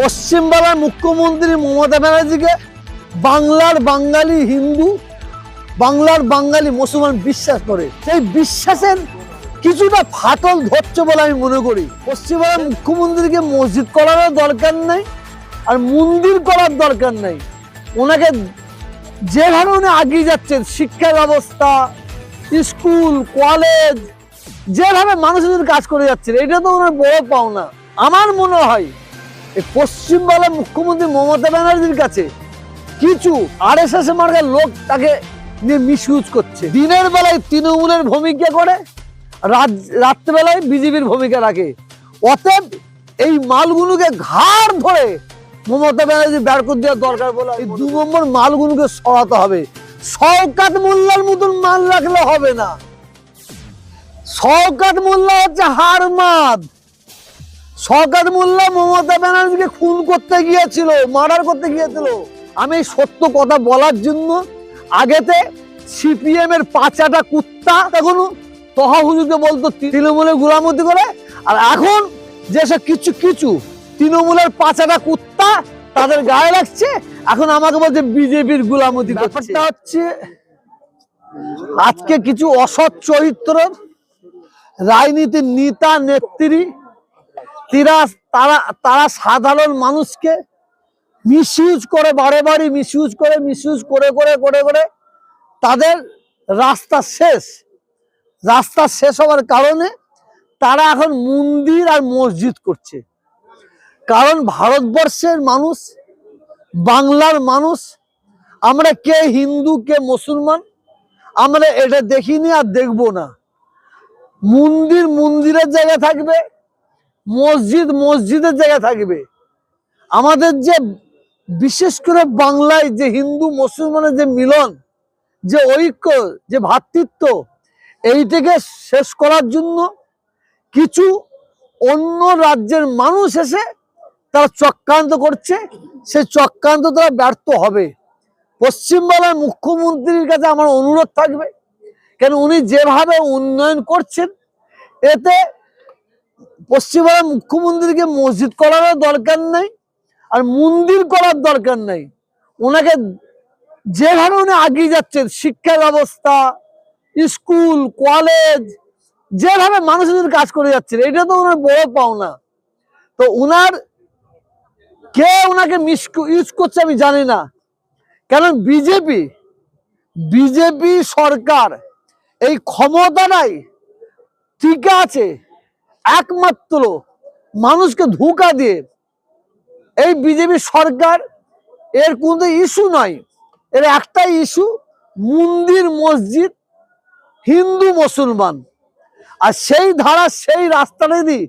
পশ্চিমবাংলার মুখ্যমন্ত্রী মমতা ব্যানার্জিকে বাংলার বাঙালি হিন্দু, বাংলার বাঙালি মুসলমান বিশ্বাস করে। সেই বিশ্বাসের কিছুটা ফাটল ধরছে বলে আমি মনে করি। পশ্চিমবাংলার মুখ্যমন্ত্রীকে মসজিদ করারও দরকার নেই আর মন্দির করার দরকার নেই। ওনাকে যেভাবে উনি আগিয়ে যাচ্ছেন, শিক্ষা ব্যবস্থা, স্কুল, কলেজ যেভাবে মানুষের কাজ করে যাচ্ছেন, এটা তো ওনার বড় পাওনা। আমার মনে হয় এই পশ্চিমবাংলার মুখ্যমন্ত্রী মমতা ব্যানার্জির কাছে কিছু আর এস এস মার্গের লোক তাকে নিয়ে মিসইউজ করছে। দিনের বেলায় তৃণমূলের ভূমিকা করে রাত- রাত্রেবেলায় বিজেপির ভূমিকা রাখে। অতএব এই মালগুলোকে ঘাড় ধরে মমতা ব্যানার্জি বের করে দেওয়ার দরকার বলে এই দু নম্বর মালগুলোকে সরাতে হবে। শওকাত মোল্লার মতন মাল রাখলে হবে না। শওকাত মোল্লা হচ্ছে হারমাদ শওকাত মোল্লা মমতা ব্যানার্জিকে খুন করতে গিয়েছিল মার্ডার করতে গিয়েছিল। আমি সত্য কথা বলার জন্য আগেতে সিপিএম এর পাঁচাটা কুত্তা তখন তহা হুজুরকে বলতো তৃণমূলের গুলামতি করে আর এখন যেসব কিছু কিছু তৃণমূলের পাঁচাটা কুত্তা তাদের গায়ে লাগছে এখন আমাকে বলছে বিজেপির গুলামতি ব্যাপারটা হচ্ছে আজকে কিছু অসৎ চরিত্র রাজনীতির নেতা নেত্রী তারা তারা সাধারণ মানুষকে মিসইউজ করে, বারে বারে মিসইউজ করে মিসইউজ করে করে করে করে তাদের রাস্তা শেষ। রাস্তা শেষ হওয়ার কারণে তারা এখন মন্দির আর মসজিদ করছে। কারণ ভারতবর্ষের মানুষ, বাংলার মানুষ, আমরা কে হিন্দু, কে মুসলমান, আমরা এটা দেখিনি আর দেখব না। মন্দির মন্দিরের জায়গা থাকবে মসজিদ মসজিদের জায়গায় থাকবে। আমাদের যে বিশেষ করে বাংলায় যে হিন্দু মুসলমানের যে মিলন, যে ঐক্য, যে ভ্রাতৃত্ব এইটাকে শেষ করার জন্য কিছু অন্য রাজ্যের মানুষ এসে তারা চক্রান্ত করছে। সেই চক্রান্ত তারা ব্যর্থ হবে। পশ্চিমবাংলার মুখ্যমন্ত্রীর কাছে আমার অনুরোধ থাকবে। কেন উনি যেভাবে উন্নয়ন করছেন, এতে পশ্চিমবাংলার মুখ্যমন্ত্রীকে মসজিদ করারও দরকার নেই আর মন্দির করার দরকার নেই। ওনাকে যেভাবে উনি আগিয়ে যাচ্ছেন, শিক্ষা ব্যবস্থা, স্কুল, কলেজ, যেভাবে মানুষের কাজ করে যাচ্ছেন, এটা তো ওনার বড় পাওনা। তো উনার কে ওনাকে মিস ইউজ করছে আমি জানি না। কারণ বিজেপি বিজেপি সরকার এই ক্ষমতাটাই ঠিক আছে একমাত্র মানুষকে ধোঁকা দিয়ে এই বিজেপি সরকার এর কোনো ইস্যু নয়। এর একটাই ইস্যু, মন্দির, মসজিদ, হিন্দু, মুসলমান। আর সেই ধারা, সেই রাস্তাটা যদি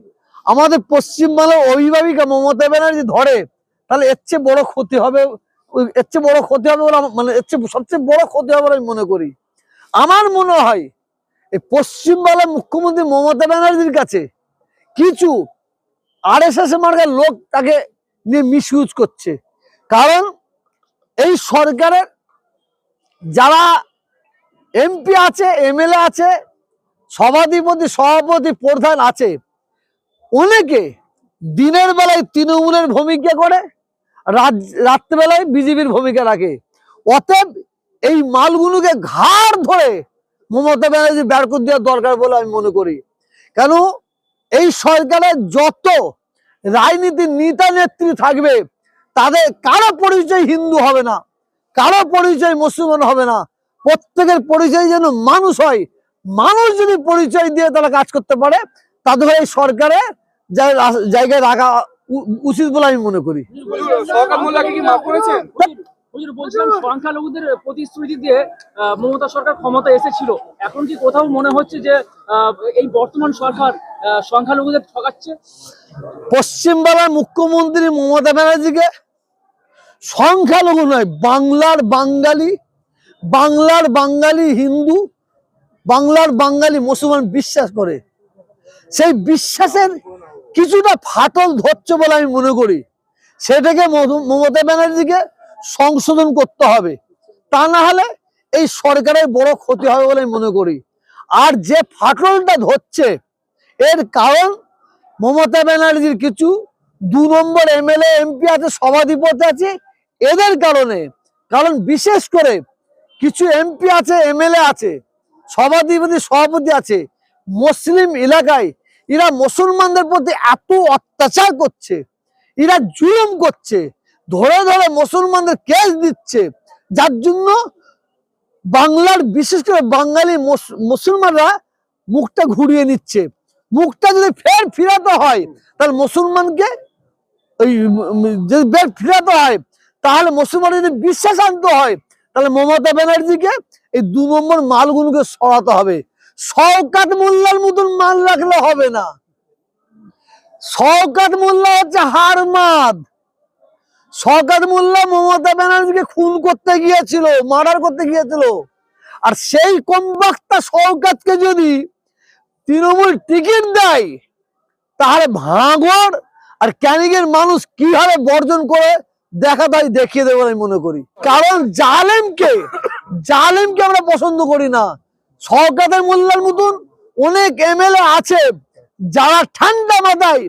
আমাদের পশ্চিমবাংলার অভিভাবিকা মমতা ব্যানার্জি ধরে, তাহলে এর চেয়ে বড় ক্ষতি হবে, এর চেয়ে বড় ক্ষতি হবে বলে মানে এর চেয়ে সবচেয়ে বড় ক্ষতি হবে বলে আমি মনে করি। আমার মনে হয়, এই পশ্চিমবাংলার মুখ্যমন্ত্রী মমতা ব্যানার্জির কাছে কিছু আর এস এস লোক তাকে নিয়ে মিসইউজ করছে। কারণ এই সরকারের যারা এমপি আছে এমএলএ আছে, সভাধিপতি, সভাপতি প্রধান আছে, অনেকে দিনের বেলায় তৃণমূলের ভূমিকা করে, রাত- রাত্রেবেলায় বিজেপির ভূমিকা রাখে। অতএব এই মালগুলোকে ঘাড় ধরে মমতা ব্যানার্জি বের করে দেওয়ার দরকার বলে আমি মনে করি। কেন? এই সরকারের যত রাজনীতির নেতা নেত্রী থাকবে তাদের কারও পরিচয় হিন্দু হবে না কারও পরিচয় মুসলমান হবে না। প্রত্যেকের পরিচয় যেন মানুষ হয়। মানুষ যদি পরিচয় দিয়ে তারা কাজ করতে পারে তাদের এই সরকারে জায়গায় রাখা উ- উচিত বলে আমি মনে করি। সংখ্যালঘুদের প্রতিশ্রুতি দিয়ে মমতা সরকার ক্ষমতা এসেছিল। এখন কি কোথাও মনে হচ্ছে যে এই বর্তমান সরকার সংখ্যালঘুদের ঠকাচ্ছে? পশ্চিমবাংলার মুখ্যমন্ত্রী মমতা ব্যানার্জিকে সংখ্যালঘু নয়, বাংলার বাঙালি বাংলার বাঙালি হিন্দু, বাংলার বাঙালি মুসলমান বিশ্বাস করে। সেই বিশ্বাসের কিছুটা ফাটল ধরছে বলে আমি মনে করি। সেটাকে মমতা ব্যানার্জিকে সংশোধন করতে হবে। তা না হলে এই সরকারের বড় ক্ষতি হবে বলে আমি মনে করি। আর যে ফাটলটা ধরছে, এর কারণ মমতা ব্যানার্জির কিছু দু নম্বর এমএলএ, এমপি আছে, সভাধিপতি আছে, এদের কারণে। কারণ বিশেষ করে কিছু এমপি আছে, এমএলএ আছে, সভাধিপতি, সভাপতি আছে, মুসলিম এলাকায় এরা মুসলমানদের প্রতি এত অত্যাচার করছে, এরা জুলুম করছে, ধরে ধরে মুসলমানদের কেস দিচ্ছে, যার জন্য বাংলার, বিশেষ করে বাঙালি মুস- মুসলমানরা মুখটা ঘুরিয়ে নিচ্ছে। মুখটা যদি ফের ফিরাতে হয়, তাহলে মুসলমানকে ওই যদি ফের ফিরাতে হয়, তাহলে মুসলমান যদি বিশ্বাস আনতে হয়, তাহলে মমতা ব্যানার্জিকে এই দু নম্বর মালগুলোকে সরাতে হবে। শওকাত মোল্লার মতন মাল রাখলে হবে না। শওকাত মোল্লা হচ্ছে হারমাদ শওকাত মোল্লা মমতা ব্যানার্জিকে খুন করতে গিয়েছিল, মার্ডার করতে গিয়েছিল। আর সেই কমবাক্তা শওকাতকে যদি তৃণমূল টিকিট দেয়, তাহলে ভাঙর আর ক্যানিংয়ের মানুষ কীভাবে বর্জন করে, দেখা তাই দেখিয়ে দেবো আমি মনে করি। কারণ জালেমকে জালেমকে আমরা পছন্দ করি না। সরকারের মোল্লার মতন অনেক এমএলএ আছে, যারা ঠান্ডা মাথায়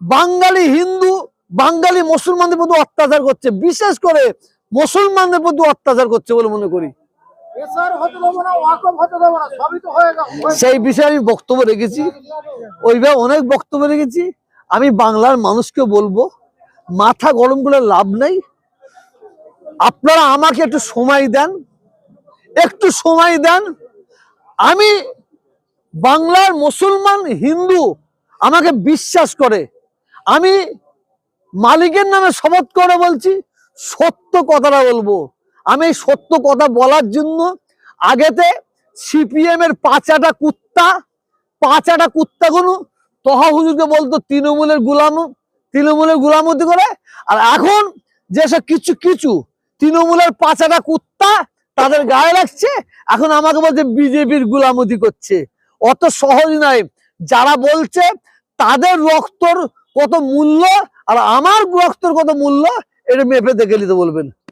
বাঙালি হিন্দু বাঙালি মুসলমানদের প্রতি অত্যাচার করছে বিশেষ করে মুসলমানদের প্রতি অত্যাচার করছে বলে মনে করি। সেই বিষয়ে আমি বক্তব্য রেখেছি। ওইভাবে অনেক বক্তব্য রেখেছি। আমি বাংলার মানুষকে বলব মাথা গরম করে লাভ নেই। আপনারা আমাকে একটু সময় দেন একটু সময় দেন। আমি বাংলার মুসলমান হিন্দু আমাকে বিশ্বাস করে। আমি মালিকের নামে শপথ করে বলছি, সত্য কথাটা বলব। আমি এই সত্য কথা বলার জন্য আগেতে সিপিএম এর পাঁচাটা কুত্তা, পাঁচাটা কুত্তাগুলো তহা হুজুরকে বলতো তৃণমূলের গুলাম, তৃণমূলের গুলামতি করে। আর এখন যেসব কিছু কিছু, তৃণমূলের পাঁচাটা কুত্তা তাদের গায়ে লাগছে, এখন আমাকে বলছে বিজেপির গুলামতি করছে। অত সহজ নয়। যারা বলছে তাদের রক্তর কত মূল্য আর আমার রক্তের কত মূল্য এটা মেপে দেখে নিতে বলবেন।